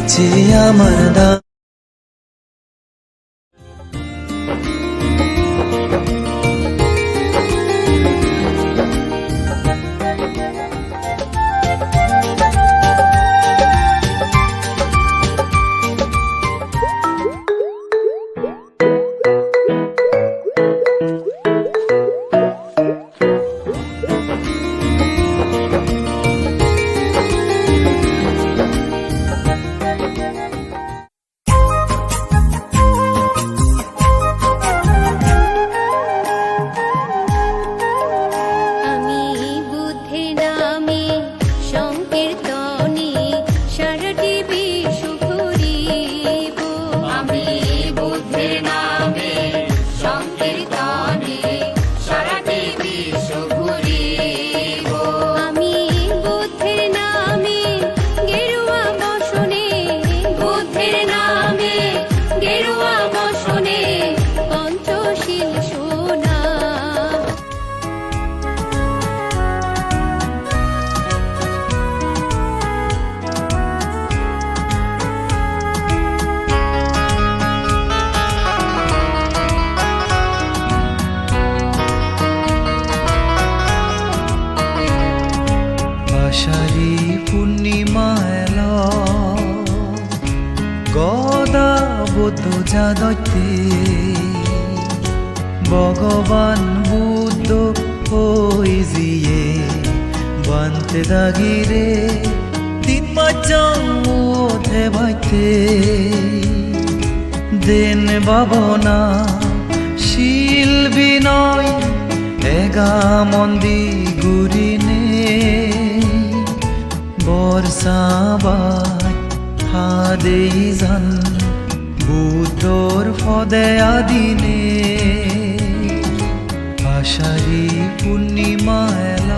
দিচ্ছে আমার দাম। যাদতে ভগবান বুদ্ধ হই জিয়ে, বানতে দাগিরে তিন মাচং ওঠে ভাইতে। দেন বাবনা শিল বিনয়, এগা মন্দি গুরিনে। বর্ষাবাই হাদেই জান। ফদে আদিনে আষাঢ়ী পূর্ণিমা এল।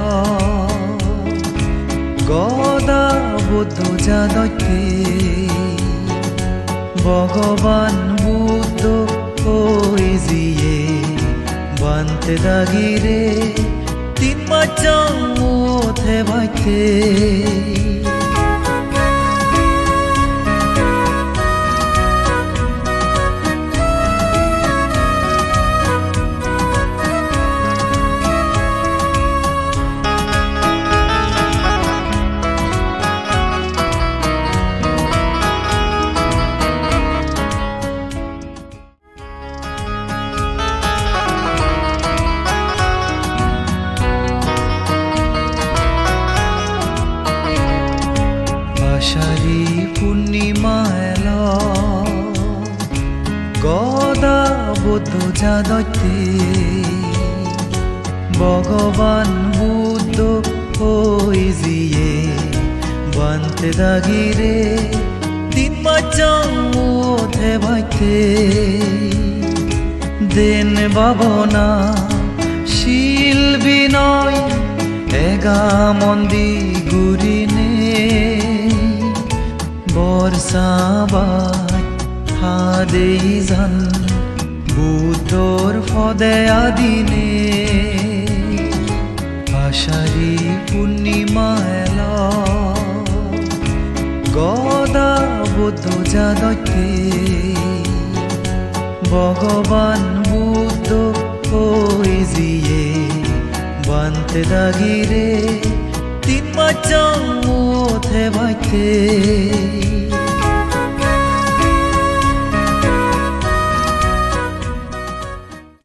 গদা বুদ্ধ যাদতে ভগবান বুদ্ধ ওই জিয়ে বানতে দাগিরে তিন মাচং ওঠে ভাইতে বুদ্ধ যাদতে ভগবান বুদ্ধ হই জিয়ে, বানতে দাগিরে তিন মাচং ওঠে ভাইতে। দেন বাবনা শিল বিনয়, এগা মন্দি গুরিনে। বর্ষাবাই হাদেই জান। বুদ্ধর ফদে আদিনে। আষাঢ়ী পূর্ণিমা এল। গদা বুদ্ধ যাদতে ভগবান বুদ্ধ হই জিয়ে বানতে দাগিরে তিন মাচং ভাইতে